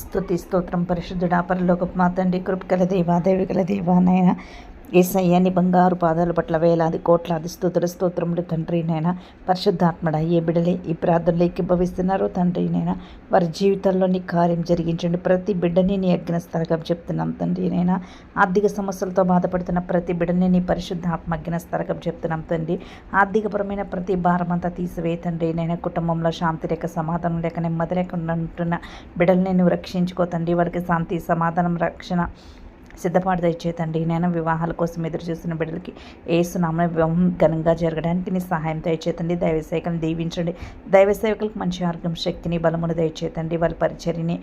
స్తుతి స్తోత్రం పరిశుద్ధుడా పరలోక మా తండ్రి కృపకల దేవా దేవికల దేవా నాయన. ఏసయ్యాన్ని బంగారు పాదాల పట్ల వేలాది కోట్లాది స్తోత్ర స్తోత్రములు తండ్రి నైనా పరిశుద్ధాత్మడ ఏ బిడలే ఈ ప్రార్థనలు ఎక్కిభవిస్తున్నారో తండ్రి నైనా వారి జీవితాల్లో నీ కార్యం జరిగించండి. ప్రతి బిడ్డని నీ అగ్నస్థలకం చెప్తున్నాం తండ్రి నైనా ఆర్థిక సమస్యలతో బాధపడుతున్న ప్రతి బిడ్డని నీ పరిశుద్ధాత్మ అగ్నస్థలకం చెప్తున్నాం తండ్రి. ఆర్థికపరమైన ప్రతి భారం అంతా తీసివే తండ్రి నైనా కుటుంబంలో శాంతి లేక సమాధానం లేక నెమ్మది లేకుండా ఉంటున్న బిడ్డల్ని నువ్వు రక్షించుకో తండ్రి. వారికి శాంతి సమాధానం రక్షణ సిద్ధపాటు దయచేతండి నేను వివాహాల కోసం ఎదురు చూస్తున్న బిడ్డలకి ఏసునామ వివాహం ఘనంగా జరగడానికి నీ సహాయం దయచేతండి. దైవ సేవకులను దీవించండి. దైవ సేవకులకు మంచి ఆరోగ్యం శక్తిని బలమును దయచేతండి. వాళ్ళ పరిచర్ని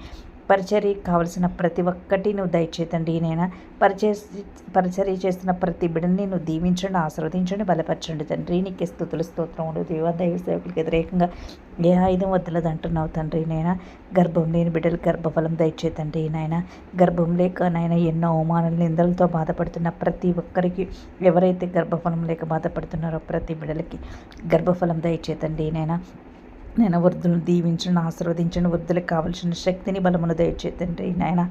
పరిచర్య కావలసిన ప్రతి ఒక్కటి నువ్వు దయచేతండి. నేను? పరిచే పరిచర్య చేస్తున్న ప్రతి బిడ్డని నువ్వు దీవించండి ఆశీర్వదించండి బలపరచండి తండ్రి. నీకే స్థుతులు స్తోత్రములు. దేవ దైవ సేవకులకు వ్యతిరేకంగా ఏ ఆయుధం వద్దలది అంటున్నావు తండ్రి? నాయన గర్భం లేని బిడ్డలు గర్భఫలం దయచేతండి నాయన. గర్భం లేక నాయన ఎన్నో అవమానాలు నిందలతో బాధపడుతున్న ప్రతి ఒక్కరికి ఎవరైతే గర్భఫలం లేక బాధపడుతున్నారో ప్రతి బిడ్డలకి గర్భఫలం దయచేతండి నాయన. నేను వృద్ధులను దీవించను ఆశీర్వదించండి వృద్ధులకు కావలసిన శక్తిని బలమును దయచేతండి నాయన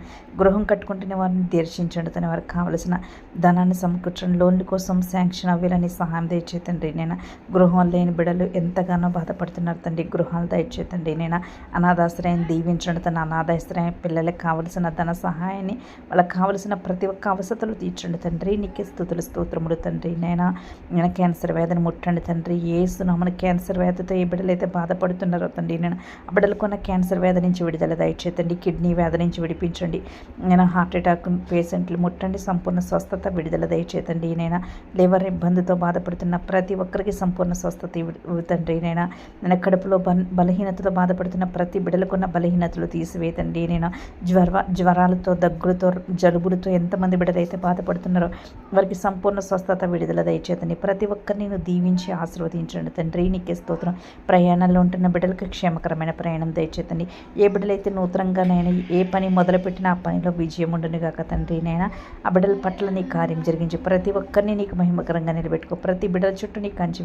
గృహం కట్టుకుంటున్న వారిని దర్శించండి తన వారికి కావలసిన ధనాన్ని సమకూర్చండి లోన్ల కోసం శాంక్షన్ అవ్వాలని సహాయం దయచేతండి నేను గృహం లేని బిడలు ఎంతగానో బాధపడుతున్నారు తండ్రి గృహాలు దయచేతండి నేను అనాథాశ్రయం దీవించండి తన అనాథాశ్రయం పిల్లలకు కావలసిన ధన సహాయాన్ని వాళ్ళకి కావలసిన ప్రతి ఒక్క అవసరతలు తీర్చండి తండ్రి నీకే స్థుతులు స్తోత్రములు తండ్రి నేను నేను క్యాన్సర్ వ్యాధిని ముట్టండి తండ్రి ఏసునామని క్యాన్సర్ వ్యాధితో ఏ బిడ్డలైతే బాధపడుతున్నారో తండ్రి. నేను ఆ బిడ్డలకున్న క్యాన్సర్ వ్యాధి నుంచి విడుదల దయచేతండి కిడ్నీ వ్యాధి నుంచి విడిపించండి. నేను హార్ట్ అటాక్ పేషెంట్లు ముట్టండి. సంపూర్ణ స్వస్థత విడుదల దయచేతండి నేను లివర్ ఇబ్బందితో బాధపడుతున్న ప్రతి ఒక్కరికి సంపూర్ణ స్వస్థత ఇవ్వు తండ్రి. నేను నేను కడుపులో బలహీనతతో బాధపడుతున్న ప్రతి బిడ్డలకున్న బలహీనతలు తీసివేతండి నేను జ్వర జ్వరాలతో దగ్గులతో జలుబులతో ఎంతమంది బిడ్డలైతే బాధపడుతున్నారో వారికి సంపూర్ణ స్వస్థత విడుదల దయచేతండి ప్రతి ఒక్కరిని నేను దీవించి ఆశీర్వదించండి తండ్రి. నీకే స్తోత్రం. ప్రయాణంలో ఉంటున్న బిడ్డలకు క్షేమకరమైన ప్రయాణం దయచేతండి ఏ బిడ్డలైతే నూతనంగానైనా ఏ పని మొదలుపెట్టినా ఆ పనిలో విజయం ఉండును గాక తండ్రి నైనా ఆ బిడ్డల పట్ల నీ కార్యం జరిగించి. ప్రతి ఒక్కరిని నీకు మహిమకరంగా నిలబెట్టుకో. ప్రతి బిడ్డల చుట్టూ నీ కంచి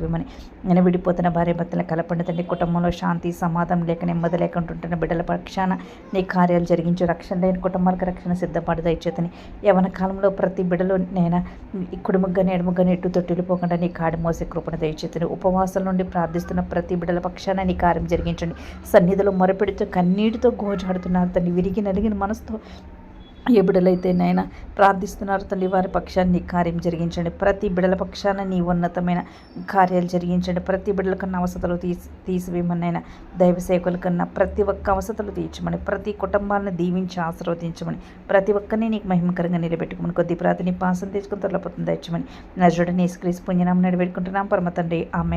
నేను విడిపోతున్న భార్య భర్తల కలపండి తండ్రి. కుటుంబంలో శాంతి సమాధానం లేక నెమ్మది లేకుంటుంటున్న బిడ్డల పక్షాన నీ కార్యాలు జరిగించు. రక్షణ లేని కుటుంబాలకు రక్షణ సిద్ధపడి దయచేతని యవన కాలంలో ప్రతి బిడ్డలో నేను కుడుముగ్గాని ఎడముగ్గాని ఎటు తొట్టిల్లిపోకుండా నీ కాడి మోసే కృపణ దయచేతని ఉపవాసం నుండి ప్రార్థిస్తున్న ప్రతి బిడ్డల పక్షాన నీ కార్యం జరిగించండి. సన్నిధిలో మొరపెడుతూ కన్నీటితో గోజాడుతున్నారు తండ్రి విరిగి నలిగిన మనసుతో ఏ బిడలైతే నైనా ప్రార్థిస్తున్నారు తండ్రి వారి పక్షాన్ని నీ కార్యం జరిగించండి. ప్రతి బిడల పక్షాన నీ ఉన్నతమైన కార్యాలు జరిగించండి. ప్రతి బిడల కన్నా అవసతలు తీసి తీసివేయమనైనా దైవ సేవకుల కన్నా ప్రతి ఒక్క అవసతలు తీర్చమని ప్రతి కుటుంబాలను దీవించి ఆశీర్వదించమని ప్రతి ఒక్కరిని నీకు మహిమకరంగా నిలబెట్టుకుని కొద్ది ప్రాతిని పాసం తీసుకుని తొలపోతుంది తెచ్చమని నజుడని స్క్రీస్ పుణ్యనామం నిలబెట్టుకుంటున్నాం పరమ తండ్రి. ఆమె